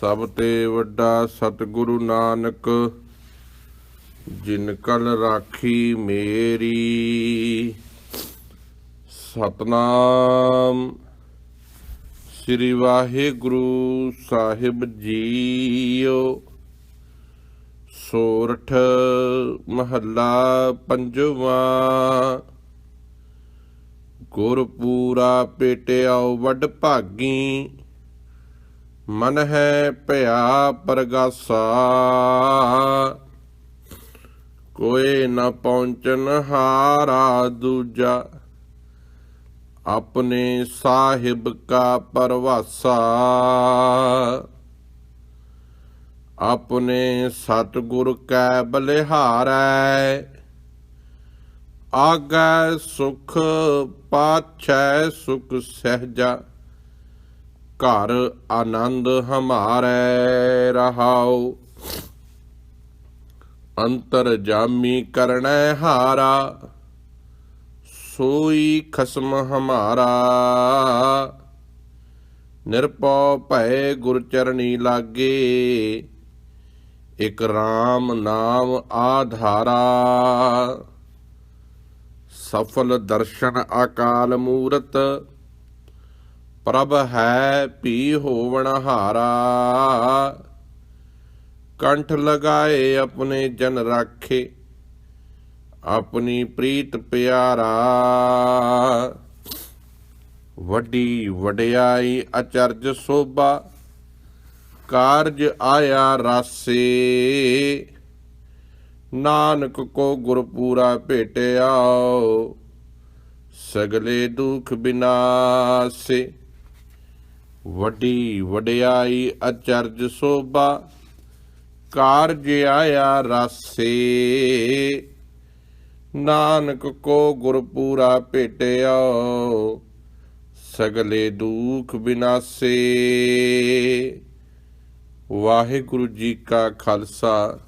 ਸਭ ਤੇ ਵੱਡਾ ਸਤਿਗੁਰੂ ਨਾਨਕ, ਜਿਨ ਕਲ ਰਾਖੀ ਮੇਰੀ। ਸਤਨਾਮ ਸ੍ਰੀ ਵਾਹਿਗੁਰੂ ਸਾਹਿਬ ਜੀਓ। ਸੋਰਠ ਮਹੱਲਾ ਪੰਜਵਾਂ, ਗੁਰਪੂਰਾ ਪੇਟਿਆਉ ਵੱਡ ਭਾਗੀ। ਮਨ ਹੈ ਭਇਆ ਪਰਗਾਸਾ, ਕੋਈ ਨਾ ਪਹੁੰਚਨ ਹਾਰਾ ਦੂਜਾ, ਆਪਣੇ ਸਾਹਿਬ ਕਾ ਪਰਵਾਸਾ। ਆਪਣੇ ਸਤਿਗੁਰ ਕੈ ਬਲਿਹਾਰੈ, ਆਗੈ ਸੁਖ ਪਾਛੈ ਸੁਖ ਸਹਿਜਾ। ਘਰ ਆਨੰਦ ਹਮਾਰੇ ਰਹਾਉ। ਅੰਤਰ ਜਾਮੀ ਕਰਣੈ ਹਾਰਾ, ਸੋਈ ਖਸਮ ਹਮਾਰਾ। ਨਿਰਪਉ ਭੈ ਗੁਰ ਚਰਣੀ ਲਾਗੇ, ਇਕ RAM ਨਾਮ ਆਧਾਰਾ। ਸਫਲ ਦਰਸ਼ਨ ਅਕਾਲ ਮੂਰਤ ਪ੍ਰਭ ਹੈ ਭੀ ਹੋਵਣ ਹਾਰਾ। ਕੰਠ ਲਗਾਏ ਆਪਣੇ ਜਨ ਰਾਖੇ, ਆਪਣੀ ਪ੍ਰੀਤ ਪਿਆਰਾ। ਵੱਡੀ ਵਡਿਆਈ ਅਚਰਜ ਸੋਭਾ, ਕਾਰਜ ਆਇਆ ਰਾਸੇ। ਨਾਨਕ ਕੋ ਗੁਰਪੂਰਾ ਭੇਟਿਆ, ਸਗਲੇ ਦੁਖ ਬਿਨਾਸੇ। ਵੱਡੀ ਵਡਿਆਈ ਅਚਰਜ ਸੋਭਾ, ਕਾਰਜ ਆਇਆ ਰਾਸੇ। ਨਾਨਕ ਕੋ ਗੁਰਪੂਰਾ ਭੇਟਿਆਓ ਸਗਲੇ ਦੁਖ ਬਿਨਾਸੇ। ਵਾਹਿਗੁਰੂ ਜੀ ਕਾ ਖਾਲਸਾ,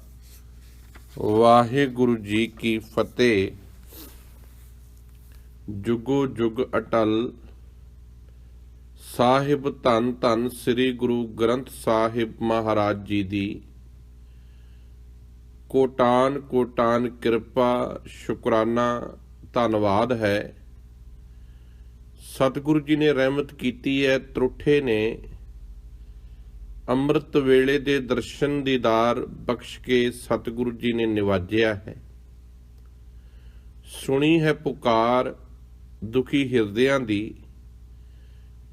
ਵਾਹਿਗੁਰੂ ਜੀ ਕੀ ਫਤਿਹ। ਜੁਗੋ ਜੁਗ ਅਟਲ ਸਾਹਿਬ ਧੰਨ ਧੰਨ ਸ੍ਰੀ ਗੁਰੂ ਗ੍ਰੰਥ ਸਾਹਿਬ ਮਹਾਰਾਜ ਜੀ ਦੀ। ਕੋਟਾਨ ਕੋਟਾਨ ਕਿਰਪਾ, ਸ਼ੁਕਰਾਨਾ, ਧੰਨਵਾਦ ਹੈ। ਸਤਿਗੁਰੂ ਜੀ ਨੇ ਰਹਿਮਤ ਕੀਤੀ ਹੈ ਤਰੁੱਠੇ ਨੇ। ਅੰਮ੍ਰਿਤ ਵੇਲੇ ਦੇ ਦਰਸ਼ਨ ਦੀਦਾਰ ਬਖਸ਼ ਕੇ ਸਤਿਗੁਰੂ ਜੀ ਨੇ ਨਿਵਾਜਿਆ ਹੈ। ਸੁਣੀ ਹੈ ਪੁਕਾਰ ਦੁਖੀ ਹਿਰਦਿਆਂ ਦੀ।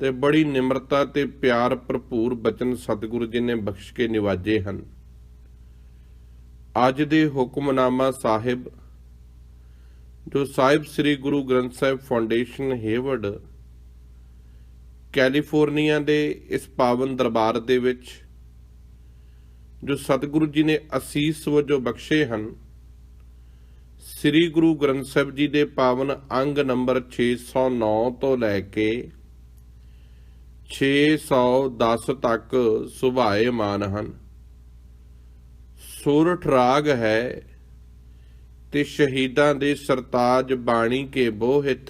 ਤੇ ਬੜੀ ਨਿਮਰਤਾ ਤੇ ਪਿਆਰ ਭਰਪੂਰ ਬਚਨ ਸਤਿਗੁਰੂ ਜੀ ਨੇ ਬਖਸ਼ ਕੇ ਨਿਵਾਜੇ ਹਨ। ਅੱਜ ਦੇ ਹੁਕਮਨਾਮਾ ਸਾਹਿਬ, ਜੋ ਸਾਹਿਬ Sri Guru Granth Sahib foundation, Hayward, California ਦੇ ਇਸ ਪਾਵਨ ਦਰਬਾਰ ਦੇ ਵਿੱਚ, ਜੋ ਸਤਿਗੁਰੂ ਜੀ ਨੇ ਅਸੀਸ ਵਜੋਂ ਬਖਸ਼ੇ ਹਨ, ਸ੍ਰੀ ਗੁਰੂ ਗ੍ਰੰਥ ਸਾਹਿਬ ਜੀ ਦੇ ਪਾਵਨ ਅੰਗ ਨੰਬਰ 609 ਤੋਂ ਲੈ ਕੇ 610 ਤੱਕ ਸੁਭਾਏਮਾਨ ਹਨ। ਸੂਰਠ ਰਾਗ ਹੈ ਤੇ ਸ਼ਹੀਦਾਂ ਦੇ ਸਰਤਾਜ ਬਾਣੀ ਕੇ ਬੋਹਿਤ।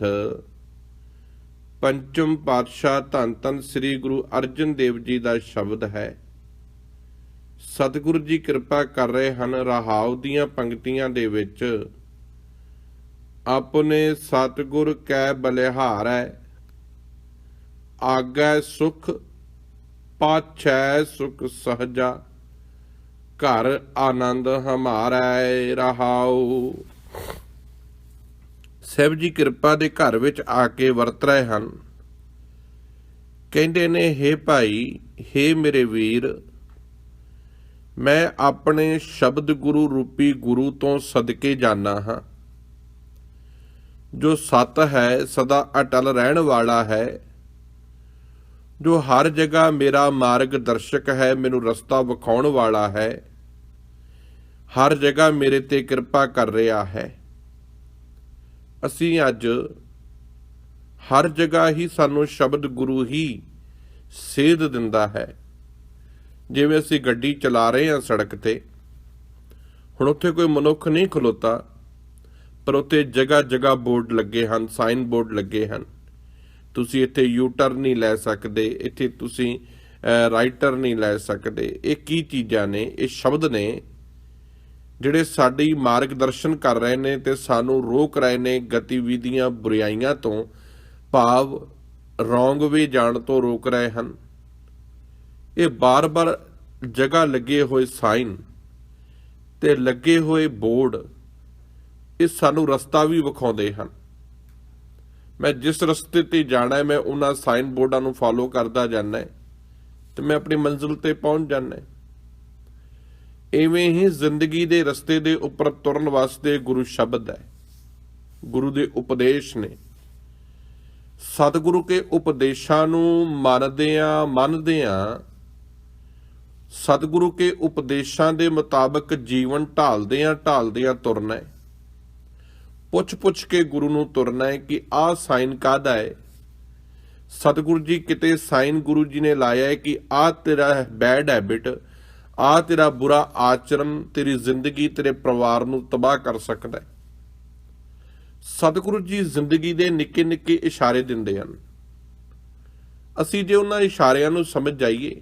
ਪੰਚਮ ਪਾਤਸ਼ਾਹ ਧੰਨ ਧੰਨ ਸ੍ਰੀ ਗੁਰੂ ਅਰਜਨ ਦੇਵ ਜੀ ਦਾ ਸ਼ਬਦ ਹੈ। ਸਤਿਗੁਰੂ ਜੀ ਕਿਰਪਾ ਕਰ ਰਹੇ ਹਨ ਰਹਾਉ ਦੀਆਂ ਪੰਕਤੀਆਂ ਦੇ ਵਿੱਚ। ਆਪਣੇ ਸਤਿਗੁਰ ਕੈ ਹੈ ਆਗੈ ਸੁਖ, ਪਾਛੈ ਸੁਖ ਸਹਜਾ, ਘਰ ਆਨੰਦ ਹਮਾਰਾ ਰਹਾਉ। ਸਹਿਬ ਜੀ ਕਿਰਪਾ ਦੇ ਘਰ ਵਿੱਚ ਆ ਕੇ ਵਰਤ ਰਹੇ ਹਨ। ਕਹਿੰਦੇ ਨੇ हे ਭਾਈ हे ਮੇਰੇ ਵੀਰ, ਮੈਂ ਆਪਣੇ ਸ਼ਬਦ ਗੁਰੂ ਰੂਪੀ ਗੁਰੂ ਤੋਂ ਸਦਕੇ ਜਾਣਾ ਹਾਂ। ਜੋ ਸਤ ਹੈ, ਸਦਾ ਅਟਲ ਰਹਿਣ ਵਾਲਾ ਹੈ। ਜੋ ਹਰ ਜਗ੍ਹਾ ਮੇਰਾ ਮਾਰਗ ਦਰਸ਼ਕ ਹੈ, ਮੈਨੂੰ ਰਸਤਾ ਵਿਖਾਉਣ ਵਾਲਾ ਹੈ। ਹਰ ਜਗ੍ਹਾ ਮੇਰੇ ਤੇ ਕਿਰਪਾ ਕਰ ਰਿਹਾ ਹੈ। ਅਸੀਂ ਅੱਜ ਹਰ ਜਗ੍ਹਾ ਹੀ ਸਾਨੂੰ ਸ਼ਬਦ ਗੁਰੂ ਹੀ ਸੇਧ ਦਿੰਦਾ ਹੈ। ਜਿਵੇਂ ਅਸੀਂ ਗੱਡੀ ਚਲਾ ਰਹੇ ਹਾਂ ਸੜਕ ਤੇ, ਹੁਣ ਉੱਥੇ ਕੋਈ ਮਨੁੱਖ ਨਹੀਂ ਖਲੋਤਾ, ਪਰ ਉੱਥੇ ਜਗ੍ਹਾ ਜਗ੍ਹਾ ਬੋਰਡ ਲੱਗੇ ਹਨ, ਸਾਈਨ ਬੋਰਡ ਲੱਗੇ ਹਨ। ਤੁਸੀਂ ਇੱਥੇ ਯੂ ਟਰਨ ਨਹੀਂ ਲੈ ਸਕਦੇ, ਇੱਥੇ ਤੁਸੀਂ ਰਾਈਟਰ ਨਹੀਂ ਲੈ ਸਕਦੇ। ਇਹ ਕੀ ਚੀਜ਼ਾਂ ਨੇ? ਇਹ ਸ਼ਬਦ ਨੇ, ਜਿਹੜੇ ਸਾਡੀ ਮਾਰਗਦਰਸ਼ਨ ਕਰ ਰਹੇ ਨੇ ਤੇ ਸਾਨੂੰ ਰੋਕ ਰਹੇ ਨੇ ਗਤੀਵਿਧੀਆਂ ਬੁਰਾਈਆਂ ਤੋਂ, ਭਾਵ ਰੋਂਗ ਵੇ ਜਾਣ ਤੋਂ ਰੋਕ ਰਹੇ ਹਨ। ਇਹ ਬਾਰ-ਬਾਰ ਜਗ੍ਹਾ ਲੱਗੇ ਹੋਏ ਸਾਈਨ ਤੇ ਲੱਗੇ ਹੋਏ ਬੋਰਡ ਇਹ ਸਾਨੂੰ ਰਸਤਾ ਵੀ ਵਿਖਾਉਂਦੇ ਹਨ। ਮੈਂ ਜਿਸ ਰਸਤੇ ਤੇ ਜਾਣਾ ਹੈ, ਮੈਂ ਉਹਨਾਂ ਸਾਈਨ ਬੋਰਡਾਂ ਨੂੰ ਫਾਲੋ ਕਰਦਾ ਜਾਣਾ ਹੈ ਤੇ ਮੈਂ ਆਪਣੀ ਮੰਜ਼ਿਲ ਤੇ ਪਹੁੰਚ ਜਾਣਾ ਹੈ। ਐਵੇਂ ਹੀ ਜ਼ਿੰਦਗੀ ਦੇ ਰਸਤੇ ਦੇ ਉੱਪਰ ਤੁਰਨ ਵਾਸਤੇ ਗੁਰੂ ਸ਼ਬਦ ਹੈ। ਗੁਰੂ ਦੇ ਉਪਦੇਸ਼ ਨੇ। ਸਤਿਗੁਰੂ ਕੇ ਉਪਦੇਸ਼ਾਂ ਨੂੰ ਮੰਨਦੇ ਆ ਮੰਨਦੇ ਆ ਸਤਿਗੁਰੂ ਕੇ ਉਪਦੇਸ਼ਾਂ ਦੇ ਮੁਤਾਬਕ ਜੀਵਨ ਢਾਲਦੇ ਆ ਢਾਲਦੇ ਆ ਤੁਰਨਾ ਹੈ। ਪੁੱਛ ਪੁੱਛ ਕੇ ਗੁਰੂ ਨੂੰ ਤੁਰਨਾ ਹੈ ਕਿ ਆਹ ਸਾਈਨ ਕਾਦਾ ਹੈ? ਸਤਿਗੁਰੂ ਜੀ, ਕਿਤੇ ਸਾਈਨ ਗੁਰੂ ਜੀ ਨੇ ਲਾਇਆ ਹੈ ਕਿ ਆਹ ਤੇਰਾ ਬੈਡ ਹੈਬਿਟ, ਆਹ ਤੇਰਾ ਬੁਰਾ ਆਚਰਣ ਤੇਰੀ ਜ਼ਿੰਦਗੀ, ਤੇਰੇ ਪਰਿਵਾਰ ਨੂੰ ਤਬਾਹ ਕਰ ਸਕਦਾ ਹੈ। ਸਤਿਗੁਰੂ ਜੀ ਜ਼ਿੰਦਗੀ ਦੇ ਨਿੱਕੇ ਨਿੱਕੇ ਇਸ਼ਾਰੇ ਦਿੰਦੇ ਹਨ। ਅਸੀਂ ਜੇ ਉਹਨਾਂ ਇਸ਼ਾਰਿਆਂ ਨੂੰ ਸਮਝ ਜਾਈਏ,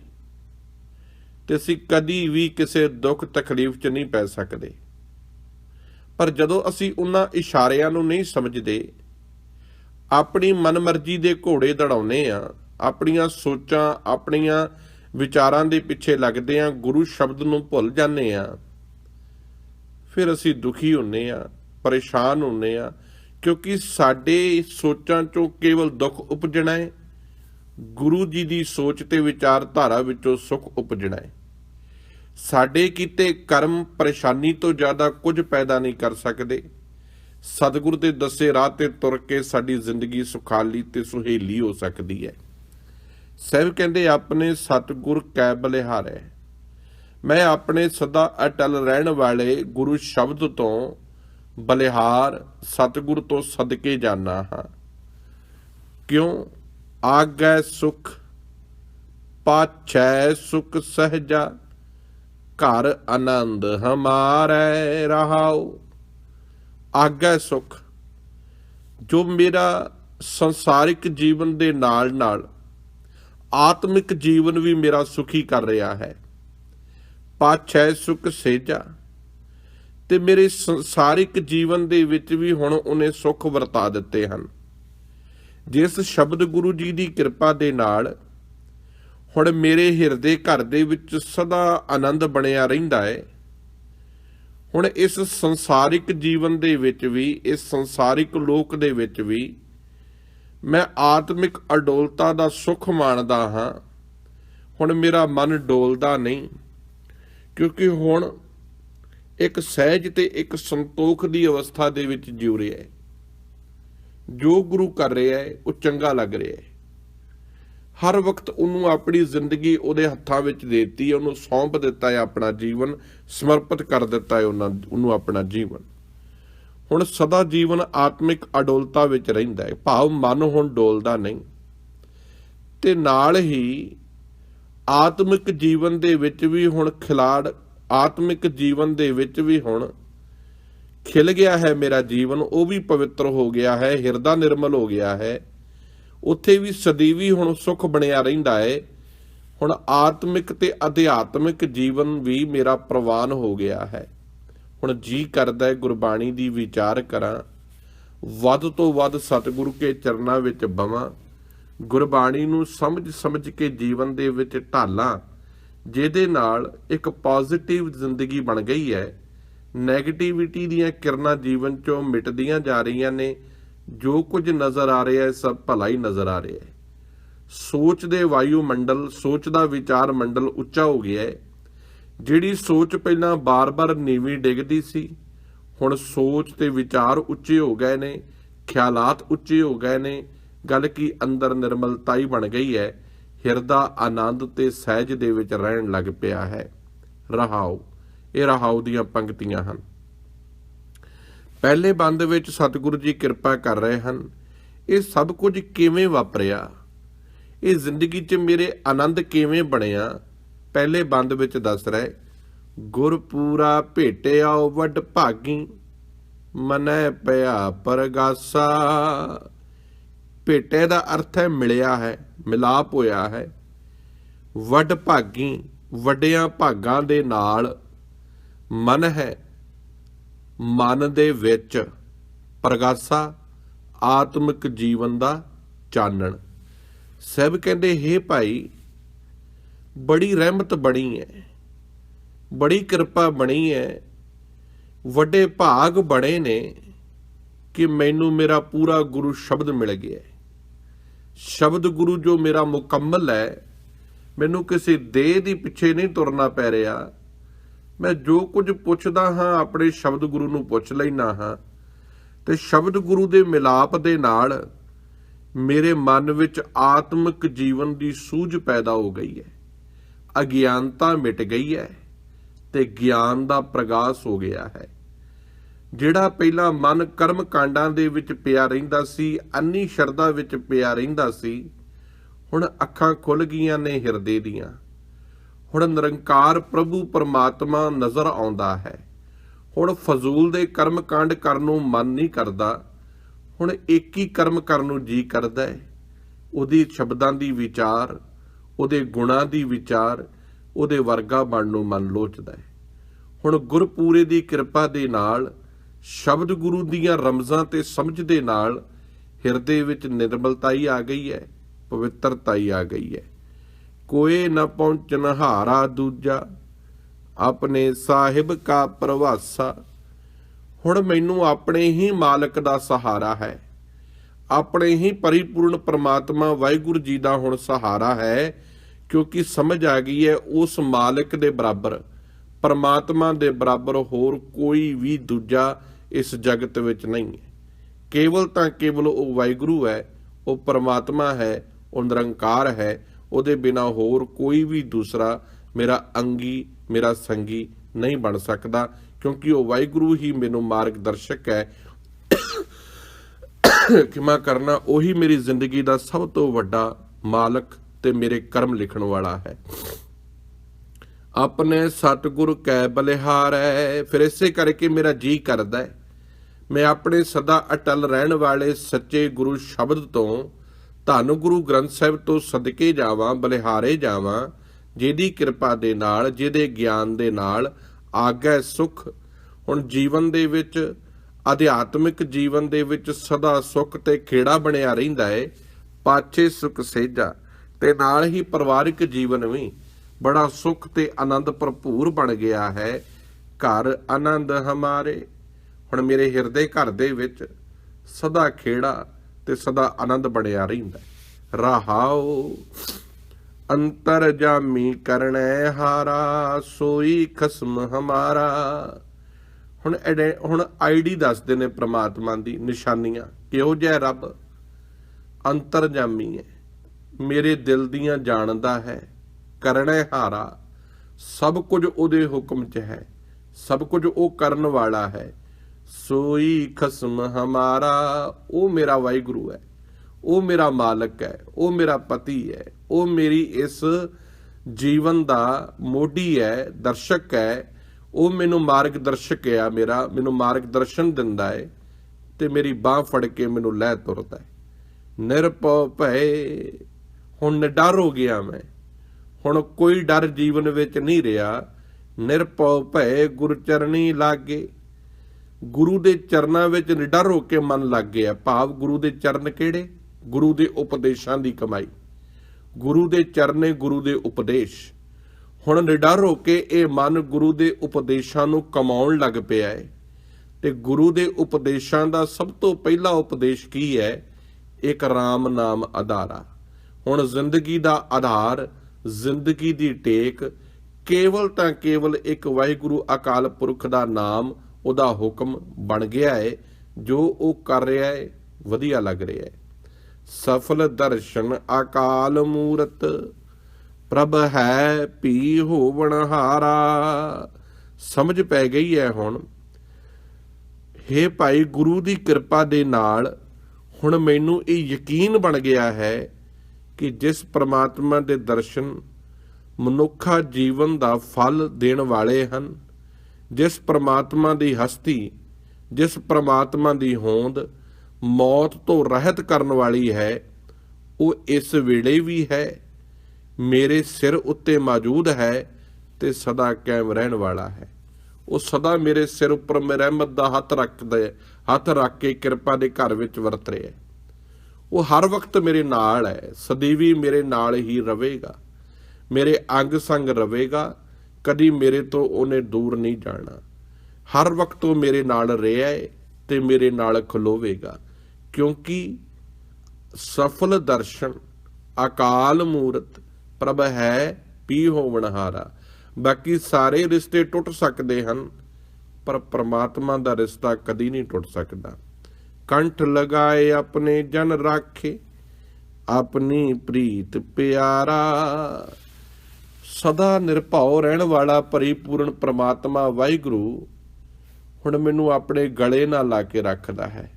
ਤੇ ਅਸੀਂ ਕਦੀ ਵੀ ਕਿਸੇ ਦੁੱਖ ਤਕਲੀਫ 'ਚ ਨਹੀਂ ਪੈ ਸਕਦੇ। ਪਰ ਜਦੋਂ ਅਸੀਂ ਉਹਨਾਂ ਇਸ਼ਾਰਿਆਂ ਨੂੰ ਨਹੀਂ ਸਮਝਦੇ, ਆਪਣੀ ਮਨਮਰਜ਼ੀ ਦੇ ਘੋੜੇ ਦੜਾਉਨੇ ਆ ਆਪਣੀਆਂ ਸੋਚਾਂ, ਆਪਣੀਆਂ ਵਿਚਾਰਾਂ ਦੇ ਪਿੱਛੇ ਲੱਗਦੇ ਆ ਗੁਰੂ ਸ਼ਬਦ ਨੂੰ ਭੁੱਲ ਜਾਂਦੇ ਆ ਫਿਰ ਅਸੀਂ ਦੁਖੀ ਹੁੰਨੇ ਆ ਪਰੇਸ਼ਾਨ ਹੁੰਨੇ ਆ ਕਿਉਂਕਿ ਸਾਡੇ ਸੋਚਾਂ ਚੋਂ ਕੇਵਲ ਦੁੱਖ ਉਪਜਣਾ ਹੈ, ਗੁਰੂ ਜੀ ਦੀ ਸੋਚ ਤੇ ਵਿਚਾਰਧਾਰਾ ਵਿੱਚੋਂ ਸੁਖ ਉਪਜਣਾ ਹੈ। ਸਾਡੇ ਕੀਤੇ ਕਰਮ ਪਰੇਸ਼ਾਨੀ ਤੋਂ ਜ਼ਿਆਦਾ ਕੁਝ ਪੈਦਾ ਨਹੀਂ ਕਰ ਸਕਦੇ। ਸਤਿਗੁਰ ਦੇ ਦੱਸੇ ਰਾਹ ਤੇ ਤੁਰ ਕੇ ਸਾਡੀ ਜ਼ਿੰਦਗੀ ਸੁਖਾਲੀ ਤੇ ਸੁਹੇਲੀ ਹੋ ਸਕਦੀ ਹੈ। ਸਹਿਬ ਕਹਿੰਦੇ, ਆਪਣੇ ਸਤਿਗੁਰ ਕੈ ਬਲਿਹਾਰੈ। ਮੈਂ ਆਪਣੇ ਸਦਾ ਅਟਲ ਰਹਿਣ ਵਾਲੇ ਗੁਰੂ ਸ਼ਬਦ ਤੋਂ ਬਲਿਹਾਰ ਸਤਿਗੁਰ ਤੋਂ ਸਦਕੇ ਜਾਣਾ ਹਾਂ। ਕਿਉਂ? ਆਗੈ ਸੁਖ, ਪਾਛੈ ਸੁਖ ਸਹਜਾ ਘਰ ਆਨੰਦ ਹਮਾਰੇ ਰਹਾਉ। ਆਗੈ ਸੁਖ, ਜੋ ਮੇਰਾ ਸੰਸਾਰਿਕ ਜੀਵਨ ਦੇ ਨਾਲ ਨਾਲ ਆਤਮਿਕ ਜੀਵਨ ਵੀ ਮੇਰਾ ਸੁਖੀ ਕਰ ਰਿਹਾ ਹੈ। ਪਾਛੈ ਸੁਖ ਸੇਜਾ, ਤੇ ਮੇਰੇ ਸੰਸਾਰਿਕ ਜੀਵਨ ਦੇ ਵਿੱਚ ਵੀ ਹੁਣ ਉਹਨੇ ਸੁੱਖ ਵਰਤਾ ਦਿੱਤੇ ਹਨ। ਜਿਸ ਸ਼ਬਦ ਗੁਰੂ ਜੀ ਦੀ ਕਿਰਪਾ ਦੇ ਨਾਲ ਹੁਣ ਮੇਰੇ ਹਿਰਦੇ ਘਰ ਦੇ ਵਿੱਚ ਸਦਾ ਆਨੰਦ ਬਣਿਆ ਰਹਿੰਦਾ ਹੈ ਹੁਣ ਇਸ ਸੰਸਾਰਿਕ ਜੀਵਨ ਦੇ ਵਿੱਚ ਵੀ, ਇਸ ਸੰਸਾਰਿਕ ਲੋਕ ਦੇ ਵਿੱਚ ਵੀ ਮੈਂ ਆਤਮਿਕ ਅਡੋਲਤਾ ਦਾ ਸੁਖ ਮਾਣਦਾ ਹਾਂ। ਹੁਣ ਮੇਰਾ ਮਨ ਡੋਲਦਾ ਨਹੀਂ, ਕਿਉਂਕਿ ਹੁਣ ਇੱਕ ਸਹਿਜ ਤੇ ਇੱਕ ਸੰਤੋਖ ਦੀ ਅਵਸਥਾ ਦੇ ਵਿੱਚ ਜਿਉ ਰਿਹਾ ਹੈ ਜੋ ਗੁਰੂ ਕਰ ਰਿਹਾ ਹੈ ਉਹ ਚੰਗਾ ਲੱਗ ਰਿਹਾ ਹੈ ਹਰ ਵਕਤ ਉਹਨੂੰ ਆਪਣੀ ਜ਼ਿੰਦਗੀ ਉਹਦੇ ਹੱਥਾਂ ਵਿੱਚ ਦੇਤੀ ਉਹਨੂੰ ਸੌਂਪ ਦਿੱਤਾ ਹੈ ਆਪਣਾ ਜੀਵਨ, ਸਮਰਪਿਤ ਕਰ ਦਿੱਤਾ ਹੈ ਉਹਨਾਂ ਉਹਨੂੰ ਆਪਣਾ ਜੀਵਨ। ਹੁਣ ਸਦਾ ਜੀਵਨ ਆਤਮਿਕ ਅਡੋਲਤਾ ਵਿੱਚ ਰਹਿੰਦਾ ਹੈ। ਭਾਵ ਮਨ ਹੁਣ ਡੋਲਦਾ ਨਹੀਂ। ਤੇ ਨਾਲ ਹੀ ਆਤਮਿਕ ਜੀਵਨ ਦੇ ਵਿੱਚ ਵੀ ਹੁਣ ਖਿਲਾੜ, ਆਤਮਿਕ ਜੀਵਨ ਦੇ ਵਿੱਚ ਵੀ ਹੁਣ ਖਿਲ ਗਿਆ ਹੈ ਮੇਰਾ ਜੀਵਨ, ਉਹ ਵੀ ਪਵਿੱਤਰ ਹੋ ਗਿਆ ਹੈ, ਹਿਰਦਾ ਨਿਰਮਲ ਹੋ ਗਿਆ ਹੈ। ਉੱਥੇ ਵੀ ਸਦੀਵੀ ਹੁਣ ਸੁਖ ਬਣਿਆ ਰਹਿੰਦਾ ਹੈ ਹੁਣ ਆਤਮਿਕ ਤੇ ਅਧਿਆਤਮਿਕ ਜੀਵਨ ਵੀ ਮੇਰਾ ਪ੍ਰਵਾਨ ਹੋ ਗਿਆ ਹੈ। ਹੁਣ ਜੀ ਕਰਦਾ ਹੈ ਗੁਰਬਾਣੀ ਦੀ ਵਿਚਾਰ ਕਰਾਂ। ਵੱਧ ਤੋਂ ਵੱਧ ਸਤਿਗੁਰੂ ਕੇ ਚਰਨਾਂ ਵਿੱਚ ਬਵਾਂ। ਗੁਰਬਾਣੀ ਨੂੰ ਸਮਝ ਸਮਝ ਕੇ ਜੀਵਨ ਦੇ ਵਿੱਚ ਢਾਲਾਂ, ਜਿਹਦੇ ਨਾਲ ਇੱਕ ਪੋਜ਼ਿਟਿਵ ਜ਼ਿੰਦਗੀ ਬਣ ਗਈ ਹੈ। ਨੈਗੇਟਿਵਿਟੀ ਦੀਆਂ ਕਿਰਨਾਂ ਜੀਵਨ ਚੋਂ ਮਿਟਦੀਆਂ ਜਾ ਰਹੀਆਂ ਨੇ। ਜੋ ਕੁਝ ਨਜ਼ਰ ਆ ਰਿਹਾ ਹੈ, ਸਭ ਭਲਾ ਹੀ ਨਜ਼ਰ ਆ ਰਿਹਾ ਹੈ। ਸੋਚ ਦੇ ਵਾਯੂ ਮੰਡਲ, ਸੋਚ ਦਾ ਵਿਚਾਰ ਮੰਡਲ ਉੱਚਾ ਹੋ ਗਿਆ ਹੈ। ਜਿਹੜੀ ਸੋਚ ਪਹਿਲਾਂ ਬਾਰ-ਬਾਰ ਨੀਵੀਂ ਡਿੱਗਦੀ ਸੀ, ਹੁਣ ਸੋਚ ਤੇ ਵਿਚਾਰ ਉੱਚੇ ਹੋ ਗਏ ਨੇ, ਖਿਆਲਾਤ ਉੱਚੇ ਹੋ ਗਏ ਨੇ। ਗੱਲ ਕੀ ਅੰਦਰ ਨਿਰਮਲਤਾ ਹੀ ਬਣ ਗਈ ਹੈ, ਹਿਰਦਾ ਆਨੰਦ ਤੇ ਸਹਿਜ ਦੇ ਵਿੱਚ ਰਹਿਣ ਲੱਗ ਪਿਆ ਹੈ। ਰਹਾਉ ਇਹ ਰਹਾਉ ਦੀਆਂ ਪੰਕਤੀਆਂ ਹਨ। ਪਹਿਲੇ ਬੰਦ ਵਿੱਚ ਸਤਿਗੁਰੂ ਜੀ ਕਿਰਪਾ ਕਰ ਰਹੇ ਹਨ। ਇਹ ਸਭ ਕੁਝ ਕਿਵੇਂ ਵਾਪਰਿਆ? ਇਹ ਜ਼ਿੰਦਗੀ 'ਚ ਮੇਰੇ ਆਨੰਦ ਕਿਵੇਂ ਬਣਿਆ? ਪਹਿਲੇ ਬੰਦ ਵਿੱਚ ਦੱਸ ਰਹੇ ਗੁਰਪੂਰਾ ਭੇਟਿਆ ਵੱਡ ਭਾਗੀ, ਮਨੈ ਪਿਆ ਪਰਗਾਸਾ। ਭੇਟੇ ਦਾ ਅਰਥ ਹੈ ਮਿਲਿਆ ਹੈ, ਮਿਲਾਪ ਹੋਇਆ ਹੈ। ਵੱਡ ਭਾਗੀ, ਵੱਡਿਆਂ ਭਾਗਾਂ ਦੇ ਨਾਲ ਮਨ ਹੈ ਮਨ ਦੇ ਵਿੱਚ ਪ੍ਰਗਾਸਾ, ਆਤਮਿਕ ਜੀਵਨ ਦਾ ਚਾਨਣ। ਸਭ ਕਹਿੰਦੇ, ਹੇ ਭਾਈ, ਬੜੀ ਰਹਿਮਤ ਬਣੀ ਹੈ ਬੜੀ ਕਿਰਪਾ ਬਣੀ ਹੈ ਵੱਡੇ ਭਾਗ ਬਣੇ ਨੇ ਕਿ ਮੈਨੂੰ ਮੇਰਾ ਪੂਰਾ ਗੁਰੂ ਸ਼ਬਦ ਮਿਲ ਗਿਆ। ਸ਼ਬਦ ਗੁਰੂ ਜੋ ਮੇਰਾ ਮੁਕੰਮਲ ਹੈ ਮੈਨੂੰ ਕਿਸੇ ਦੇਹ ਦੀ ਪਿੱਛੇ ਨਹੀਂ ਤੁਰਨਾ ਪੈ ਰਿਹਾ। ਮੈਂ ਜੋ ਕੁਝ ਪੁੱਛਦਾ ਹਾਂ, ਆਪਣੇ ਸ਼ਬਦ ਗੁਰੂ ਨੂੰ ਪੁੱਛ ਲੈਣਾ ਹਾਂ। ਤੇ ਸ਼ਬਦ ਗੁਰੂ ਦੇ ਮਿਲਾਪ ਦੇ ਨਾਲ ਮੇਰੇ ਮਨ ਵਿੱਚ ਆਤਮਿਕ ਜੀਵਨ ਦੀ ਸੂਝ ਪੈਦਾ ਹੋ ਗਈ ਹੈ। ਅਗਿਆਨਤਾ ਮਿਟ ਗਈ ਹੈ ਤੇ ਗਿਆਨ ਦਾ ਪ੍ਰਗਾਸ ਹੋ ਗਿਆ ਹੈ। ਜਿਹੜਾ ਪਹਿਲਾਂ ਮਨ ਕਰਮ ਕਾਂਡਾਂ ਦੇ ਵਿੱਚ ਪਿਆ ਰਹਿੰਦਾ ਸੀ ਅੰਨੀ ਸ਼ਰਧਾ ਵਿੱਚ ਪਿਆ ਰਹਿੰਦਾ ਸੀ, ਹੁਣ ਅੱਖਾਂ ਖੁੱਲ ਗਈਆਂ ਨੇ ਹਿਰਦੇ ਦੀਆਂ। ਹੁਣ ਨਿਰੰਕਾਰ ਪ੍ਰਭੂ ਪਰਮਾਤਮਾ ਨਜ਼ਰ ਆਉਂਦਾ ਹੈ। ਹੁਣ ਫਜ਼ੂਲ ਦੇ ਕਰਮ ਕਾਂਡ ਕਰਨ ਨੂੰ ਮਨ ਨਹੀਂ ਕਰਦਾ, ਹੁਣ ਇੱਕ ਹੀ ਕਰਮ ਕਰਨ ਨੂੰ ਜੀ ਕਰਦਾ ਹੈ। ਉਹਦੀ ਸ਼ਬਦਾਂ ਦੀ ਵਿਚਾਰ, ਉਹਦੇ ਗੁਣਾਂ ਦੀ ਵਿਚਾਰ, ਉਹਦੇ ਵਰਗਾ ਬਣ ਨੂੰ ਮਨ ਲੋਚਦਾ ਹੈ। ਹੁਣ ਗੁਰਪੂਰੇ ਦੀ ਕਿਰਪਾ ਦੇ ਨਾਲ, ਸ਼ਬਦ ਗੁਰੂ ਦੀਆਂ ਰਮਜ਼ਾਂ ਤੇ ਸਮਝ ਦੇ ਨਾਲ ਹਿਰਦੇ ਵਿੱਚ ਨਿਰਮਲਤਾਈ ਆ ਗਈ ਹੈ, ਪਵਿੱਤਰਤਾਈ ਆ ਗਈ ਹੈ। ਕੋਏ ਨ ਪਹੁੰਚਨ ਹਾਰਾ ਦੂਜਾ। ਆਪਣੇ ਸਾਹਿਬ ਕਾ ਪ੍ਰਵਾਸਾ। ਹੁਣ ਮੈਨੂੰ ਆਪਣੇ ਹੀ ਮਾਲਕ ਦਾ ਸਹਾਰਾ ਹੈ। ਆਪਣੇ ਹੀ ਪਰਿਪੂਰਨ ਪ੍ਰਮਾਤਮਾ ਵਾਹਿਗੁਰੂ ਜੀ ਦਾ ਹੁਣ ਸਹਾਰਾ ਹੈ, ਕਿਉਂਕਿ ਸਮਝ ਆ ਗਈ ਹੈ ਉਸ ਮਾਲਕ ਦੇ ਬਰਾਬਰ। ਪਰਮਾਤਮਾ ਦੇ ਬਰਾਬਰ ਹੋਰ ਕੋਈ ਵੀ ਦੂਜਾ ਇਸ ਜਗਤ ਵਿੱਚ ਨਹੀਂ ਹੈ। ਕੇਵਲ ਤਾਂ ਕੇਵਲ ਉਹ ਵਾਹਿਗੁਰੂ ਹੈ, ਉਹ ਪਰਮਾਤਮਾ ਹੈ, ਉਹ ਨਿਰੰਕਾਰ ਹੈ ਉਹਦੇ ਬਿਨਾ ਹੋਰ ਕੋਈ ਵੀ ਦੂਸਰਾ ਮੇਰਾ ਅੰਗੀ, ਮੇਰਾ ਸੰਗੀ ਨਹੀਂ ਬਣ ਸਕਦਾ, ਕਿਉਂਕਿ ਉਹ ਵਾਹਿਗੁਰੂ ਹੀ ਮੈਨੂੰ ਮਾਰਗਦਰਸ਼ਕ ਹੈ। ਕਿਮਾ ਕਰਨਾ, ਉਹੀ ਮੇਰੀ ਜ਼ਿੰਦਗੀ ਦਾ ਸਭ ਤੋਂ ਵੱਡਾ ਮਾਲਕ ਤੇ ਮੇਰੇ ਕਰਮ ਲਿਖਣ ਵਾਲਾ ਹੈ। ਆਪਣੇ ਸਤਿਗੁਰ ਕੈ ਬਲਿਹਾਰ ਹੈ ਫਿਰ ਇਸੇ ਕਰਕੇ ਮੇਰਾ ਜੀ ਕਰਦਾ ਹੈ। ਮੈਂ ਆਪਣੇ ਸਦਾ ਅਟਲ ਰਹਿਣ ਵਾਲੇ ਸੱਚੇ ਗੁਰੂ ਸ਼ਬਦ ਤੋਂ ਧੰਨ ਗੁਰੂ ਗ੍ਰੰਥ ਸਾਹਿਬ ਤੋਂ ਸਦਕੇ ਜਾਵਾਂ, ਬਲਿਹਾਰੇ ਜਾਵਾਂ, ਜਿਹਦੀ ਕਿਰਪਾ ਦੇ ਨਾਲ, ਜਿਹਦੇ ਗਿਆਨ ਦੇ ਨਾਲ ਆਗੈ ਸੁਖ, ਹੁਣ ਜੀਵਨ ਦੇ ਵਿੱਚ, ਅਧਿਆਤਮਿਕ ਜੀਵਨ ਦੇ ਵਿੱਚ ਸਦਾ ਸੁਖ ਤੇ ਖੇੜਾ ਬਣਿਆ ਰਹਿੰਦਾ ਹੈ ਪਾਛੇ ਸੁਖ ਸੇਜਾ, ਤੇ ਨਾਲ ਹੀ ਪਰਿਵਾਰਿਕ ਜੀਵਨ ਵੀ ਬੜਾ ਸੁਖ ਤੇ ਆਨੰਦ ਭਰਪੂਰ ਬਣ ਗਿਆ ਹੈ। ਘਰ ਆਨੰਦ ਹਮਾਰੇ, ਹੁਣ ਮੇਰੇ ਹਿਰਦੇ ਘਰ ਦੇ ਵਿੱਚ ਸਦਾ ਖੇੜਾ ਤੇ ਸਦਾ ਆਨੰਦ ਬਣਿਆ ਰਹਿੰਦਾ ਹੈ। ਰਹਾਉ, ਅੰਤਰ ਜਾਮੀ ਕਰਣੈ ਹਾਰਾ, ਸੋਈ ਖਸਮ ਹਮਾਰਾ। ਹੁਣ ਐਡੇ- ਹੁਣ ਆਈਡੀ ਦੱਸਦੇ ਨੇ ਪ੍ਰਮਾਤਮਾ ਦੀ ਨਿਸ਼ਾਨੀਆਂ, ਕਿਹੋ ਜਿਹਾ ਰੱਬ? ਅੰਤਰ ਜਾਮੀ ਹੈ। ਮੇਰੇ ਦਿਲ ਦੀਆਂ ਜਾਣਦਾ ਹੈ ਕਰਣੈ ਹਾਰਾ। ਸਭ ਕੁਝ ਉਹਦੇ ਹੁਕਮ 'ਚ ਹੈ, ਸਭ ਕੁਝ ਉਹ ਕਰਨ ਵਾਲਾ ਹੈ। ਸੋਈ ਖਸਮ ਹਮਾਰਾ, ਉਹ ਮੇਰਾ ਵਾਹਿਗੁਰੂ ਹੈ, ਉਹ ਮੇਰਾ ਮਾਲਕ ਹੈ, ਉਹ ਮੇਰਾ ਪਤੀ ਹੈ, ਉਹ ਮੇਰੀ ਇਸ ਜੀਵਨ ਦਾ ਮੋਢੀ ਹੈ, ਦਰਸ਼ਕ ਹੈ, ਉਹ ਮੈਨੂੰ ਮਾਰਗਦਰਸ਼ਕ ਹੈ ਮੇਰਾ, ਮੈਨੂੰ ਮਾਰਗਦਰਸ਼ਨ ਦਿੰਦਾ ਹੈ ਤੇ ਮੇਰੀ ਬਾਹ ਫੜ ਕੇ ਮੈਨੂੰ ਲੈ ਤੁਰਦਾ ਹੈ। ਨਿਰਭਉ ਭੈ ਹੁਣ ਨਿਡਰ ਹੋ ਗਿਆ ਮੈਂ, ਹੁਣ ਕੋਈ ਡਰ ਜੀਵਨ ਵਿੱਚ ਨਹੀਂ ਰਿਹਾ, ਨਿਰਭਉ ਭੈ ਗੁਰ ਚਰਣੀ ਲਾਗੇ। ਗੁਰੂ ਦੇ ਚਰਨਾਂ ਵਿੱਚ ਨਿਡਰ ਹੋ ਕੇ ਮਨ ਲੱਗ ਗਿਆ। ਭਾਵ ਗੁਰੂ ਦੇ ਚਰਨ ਕਿਹੜੇ? ਗੁਰੂ ਦੇ ਉਪਦੇਸ਼ਾਂ ਦੀ ਕਮਾਈ। ਗੁਰੂ ਦੇ ਚਰਨੇ ਗੁਰੂ ਦੇ ਉਪਦੇਸ਼। ਹੁਣ ਨਿਡਰ ਹੋ ਕੇ ਇਹ ਮਨ ਗੁਰੂ ਦੇ ਉਪਦੇਸ਼ਾਂ ਨੂੰ ਕਮਾਉਣ ਲੱਗ ਪਿਆ ਹੈ। ਤੇ ਗੁਰੂ ਦੇ ਉਪਦੇਸ਼ਾਂ ਦਾ ਸਭ ਤੋਂ ਪਹਿਲਾ ਉਪਦੇਸ਼ ਕੀ ਹੈ? ਇੱਕ RAM ਨਾਮ ਆਧਾਰਾ ਹੁਣ ਜ਼ਿੰਦਗੀ ਦਾ ਆਧਾਰ, ਜ਼ਿੰਦਗੀ ਦੀ ਟੇਕ, ਕੇਵਲ ਤਾਂ ਕੇਵਲ ਇੱਕ ਵਾਹਿਗੁਰੂ ਅਕਾਲ ਪੁਰਖ ਦਾ ਨਾਮ ਉਹਦਾ ਹੁਕਮ ਬਣ ਗਿਆ ਹੈ ਜੋ ਉਹ ਕਰ ਰਿਹਾ ਹੈ ਵਧੀਆ ਲੱਗ ਰਿਹਾ ਹੈ ਸਫਲ ਦਰਸ਼ਨ ਅਕਾਲ ਮੂਰਤ, ਪ੍ਰਭ ਹੈ ਪੀ ਹੋਵਣ ਹਾਰਾ। ਸਮਝ ਪੈ ਗਈ ਹੈ ਹੁਣ। ਹੇ ਭਾਈ ਗੁਰੂ ਦੀ ਕਿਰਪਾ ਦੇ ਨਾਲ ਹੁਣ ਮੈਨੂੰ ਇਹ ਯਕੀਨ ਬਣ ਗਿਆ ਹੈ ਕਿ ਜਿਸ ਪ੍ਰਮਾਤਮਾ ਦੇ ਦਰਸ਼ਨ ਮਨੁੱਖਾ ਜੀਵਨ ਦਾ ਫਲ ਦੇਣ ਵਾਲੇ ਹਨ ਜਿਸ ਪ੍ਰਮਾਤਮਾ ਦੀ ਹਸਤੀ, ਜਿਸ ਪ੍ਰਮਾਤਮਾ ਦੀ ਹੋਂਦ ਮੌਤ ਤੋਂ ਰਹਿਤ ਕਰਨ ਵਾਲੀ ਹੈ, ਉਹ ਇਸ ਵੇਲੇ ਵੀ ਹੈ, ਮੇਰੇ ਸਿਰ ਉੱਤੇ ਮੌਜੂਦ ਹੈ ਤੇ ਸਦਾ ਕਾਇਮ ਰਹਿਣ ਵਾਲਾ ਹੈ। ਉਹ ਸਦਾ ਮੇਰੇ ਸਿਰ ਉੱਪਰ ਮੇ ਰਹਿਮਤ ਦਾ ਹੱਥ ਰੱਖਦਾ ਹੈ ਹੱਥ ਰੱਖ ਕੇ ਕਿਰਪਾ ਦੇ ਘਰ ਵਿੱਚ ਵਰਤ ਰਿਹਾ ਹੈ। ਉਹ ਹਰ ਵਕਤ ਮੇਰੇ ਨਾਲ ਹੈ, ਸਦੀਵੀ ਮੇਰੇ ਨਾਲ ਹੀ ਰਵੇਗਾ ਮੇਰੇ ਅੰਗ ਸੰਗ ਰਹੇਗਾ ਕਦੀ ਮੇਰੇ ਤੋਂ ਉਹਨੇ ਦੂਰ ਨਹੀਂ ਜਾਣਾ। ਹਰ ਵਕਤ ਉਹ ਮੇਰੇ ਨਾਲ ਰਿਹਾ ਹੈ ਤੇ ਮੇਰੇ ਨਾਲ ਖਲੋਵੇਗਾ, ਕਿਉਂਕਿ ਸਫਲ ਦਰਸ਼ਨ, ਅਕਾਲ ਮੂਰਤ, ਪ੍ਰਭ ਹੈ ਪੀ ਹੋਵਨਹਾਰਾ ਬਾਕੀ ਸਾਰੇ ਰਿਸ਼ਤੇ ਟੁੱਟ ਸਕਦੇ ਹਨ, ਪਰ ਪ੍ਰਮਾਤਮਾ ਦਾ ਰਿਸ਼ਤਾ ਕਦੀ ਨਹੀਂ ਟੁੱਟ ਸਕਦਾ। ਕੰਠ ਲਗਾਏ ਆਪਣੇ ਜਨ ਰਾਖੇ, ਆਪਣੀ ਪ੍ਰੀਤ ਪਿਆਰਾ। ਸਦਾ ਨਿਰਭਉ ਰਹਿਣ ਵਾਲਾ ਪਰਿਪੂਰਨ ਪ੍ਰਮਾਤਮਾ ਵਾਹਿਗੁਰੂ ਹੁਣ ਮੈਨੂੰ ਆਪਣੇ ਗਲੇ ਨਾਲ ਲਾ ਕੇ ਰੱਖਦਾ ਹੈ।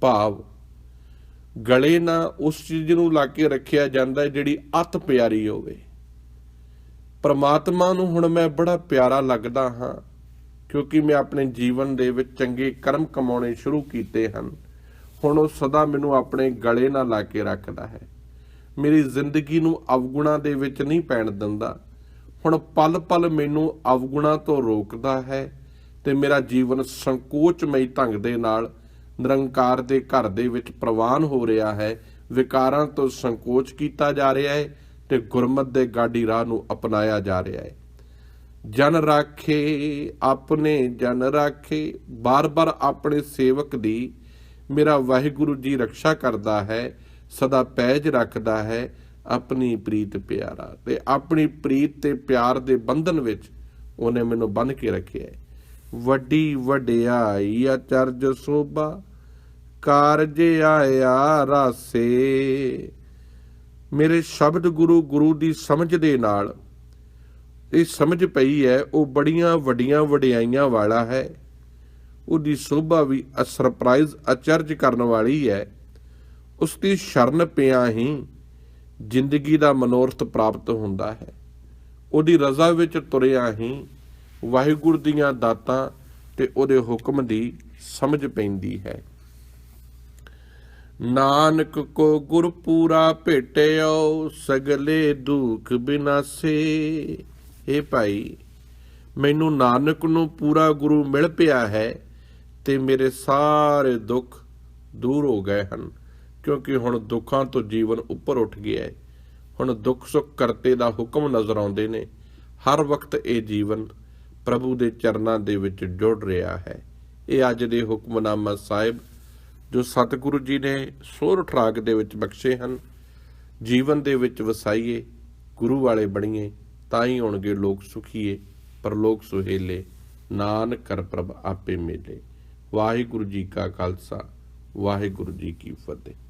ਭਾਵ, ਗਲੇ ਨਾਲ ਉਸ ਚੀਜ਼ ਨੂੰ ਲਾ ਕੇ ਰੱਖਿਆ ਜਾਂਦਾ ਹੈ ਜਿਹੜੀ ਅਤ ਪਿਆਰੀ ਹੋਵੇ। ਪਰਮਾਤਮਾ ਨੂੰ ਹੁਣ ਮੈਂ ਬੜਾ ਪਿਆਰਾ ਲੱਗਦਾ ਹਾਂ, ਕਿਉਂਕਿ ਮੈਂ ਆਪਣੇ ਜੀਵਨ ਦੇ ਵਿੱਚ ਚੰਗੇ ਕਰਮ ਕਮਾਉਣੇ ਸ਼ੁਰੂ ਕੀਤੇ ਹਨ। ਹੁਣ ਉਹ ਸਦਾ ਮੈਨੂੰ ਆਪਣੇ ਗਲੇ ਨਾਲ ਲਾ ਕੇ ਰੱਖਦਾ ਹੈ। ਮੇਰੀ ਜ਼ਿੰਦਗੀ ਨੂੰ ਅਵਗੁਣਾ ਦੇ ਵਿੱਚ ਨਹੀਂ ਪੈਣ ਦਿੰਦਾ। ਹੁਣ ਪਲ ਪਲ ਮੈਨੂੰ ਅਵਗੁਣਾ ਤੋਂ ਰੋਕਦਾ ਹੈ ਤੇ ਮੇਰਾ ਜੀਵਨ ਸੰਕੋਚਮਈ ਢੰਗ ਦੇ ਨਾਲ ਨਿਰੰਕਾਰ ਦੇ ਘਰ ਦੇ ਵਿੱਚ ਪ੍ਰਵਾਨ ਹੋ ਰਿਹਾ ਹੈ। ਵਿਕਾਰਾਂ ਤੋਂ ਸੰਕੋਚ ਕੀਤਾ ਜਾ ਰਿਹਾ ਹੈ ਤੇ ਗੁਰਮਤ ਦੇ ਗਾਡੀ ਰਾਹ ਨੂੰ ਅਪਣਾਇਆ ਜਾ ਰਿਹਾ ਹੈ। ਜਨ ਰਾਖੇ ਆਪਣੇ, ਜਨ ਰਾਖੇ, ਬਾਰ-ਬਾਰ ਆਪਣੇ ਸੇਵਕ ਦੀ ਮੇਰਾ ਵਾਹਿਗੁਰੂ ਜੀ ਰੱਖਿਆ ਕਰਦਾ ਹੈ। ਸਦਾ ਪੈਜ ਰੱਖਦਾ ਹੈ ਆਪਣੀ ਪ੍ਰੀਤ ਪਿਆਰਾ ਤੇ ਆਪਣੀ ਪ੍ਰੀਤ ਤੇ ਪਿਆਰ ਦੇ ਬੰਧਨ ਵਿੱਚ ਉਹਨੇ ਮੈਨੂੰ ਬੰਨ ਕੇ ਰੱਖਿਆ ਹੈ। ਵੱਡੀ ਵਡਿਆਈ ਅਚਰਜ ਸੋਭਾ, ਕਾਰਜ ਆਇਆ ਰਾਸੇ। ਮੇਰੇ ਸ਼ਬਦ ਗੁਰੂ ਗੁਰੂ ਦੀ ਸਮਝ ਦੇ ਨਾਲ, ਇਹ ਸਮਝ ਪਈ ਹੈ, ਉਹ ਬੜੀਆਂ ਵੱਡੀਆਂ ਵਡਿਆਈਆਂ ਵਾਲਾ ਹੈ। ਉਹਦੀ ਸੋਭਾ ਵੀ ਸਰਪ੍ਰਾਈਜ਼ ਅਚਰਜ ਕਰਨ ਵਾਲੀ ਹੈ। ਉਸ ਦੀ ਸ਼ਰਨ ਪਿਆ ਹੀ ਜ਼ਿੰਦਗੀ ਦਾ ਮਨੋਰਥ ਪ੍ਰਾਪਤ ਹੁੰਦਾ ਹੈ। ਉਹਦੀ ਰਜ਼ਾ ਵਿੱਚ ਤੁਰਿਆ ਹੀ ਵਾਹਿਗੁਰੂ ਦੀਆਂ ਦਾਤਾਂ ਤੇ ਉਹਦੇ ਹੁਕਮ ਦੀ ਸਮਝ ਪੈਂਦੀ ਹੈ। ਨਾਨਕ ਕੋ ਗੁਰ ਪੂਰਾ ਭੇਟਿਓ, ਸਗਲੇ ਦੁਖ ਬਿਨਾਸੇ। ਏ ਭਾਈ, ਮੈਨੂੰ ਨਾਨਕ ਨੂੰ ਪੂਰਾ ਗੁਰੂ ਮਿਲ ਪਿਆ ਹੈ ਤੇ ਮੇਰੇ ਸਾਰੇ ਦੁੱਖ ਦੂਰ ਹੋ ਗਏ ਹਨ। ਕਿਉਂਕਿ ਹੁਣ ਦੁੱਖਾਂ ਤੋਂ ਜੀਵਨ ਉੱਪਰ ਉੱਠ ਗਿਆ ਹੈ। ਹੁਣ ਦੁੱਖ ਸੁੱਖ ਕਰਤੇ ਦਾ ਹੁਕਮ ਨਜ਼ਰ ਆਉਂਦੇ ਨੇ। ਹਰ ਵਕਤ ਇਹ ਜੀਵਨ ਪ੍ਰਭੂ ਦੇ ਚਰਨਾਂ ਦੇ ਵਿੱਚ ਜੁੜ ਰਿਹਾ ਹੈ। ਇਹ ਅੱਜ ਦੇ ਹੁਕਮਨਾਮਾ ਸਾਹਿਬ, ਜੋ ਸਤਿਗੁਰੂ ਜੀ ਨੇ ਸੋਰ ਠਰਾਕ ਦੇ ਵਿੱਚ ਬਖਸ਼ੇ ਹਨ, ਜੀਵਨ ਦੇ ਵਿੱਚ ਵਸਾਈਏ, ਗੁਰੂ ਵਾਲੇ ਬਣੀਏ, ਤਾਂ ਹੀ ਹੋਣਗੇ ਲੋਕ ਸੁਖੀਏ, ਪਰਲੋਕ ਸੁਹੇਲੇ, ਨਾਨਕ ਕਰ ਪ੍ਰਭ ਆਪੇ ਮੇਲੇ। ਵਾਹਿਗੁਰੂ ਜੀ ਕਾ ਖਾਲਸਾ, ਵਾਹਿਗੁਰੂ ਜੀ ਕੀ ਫਤਿਹ।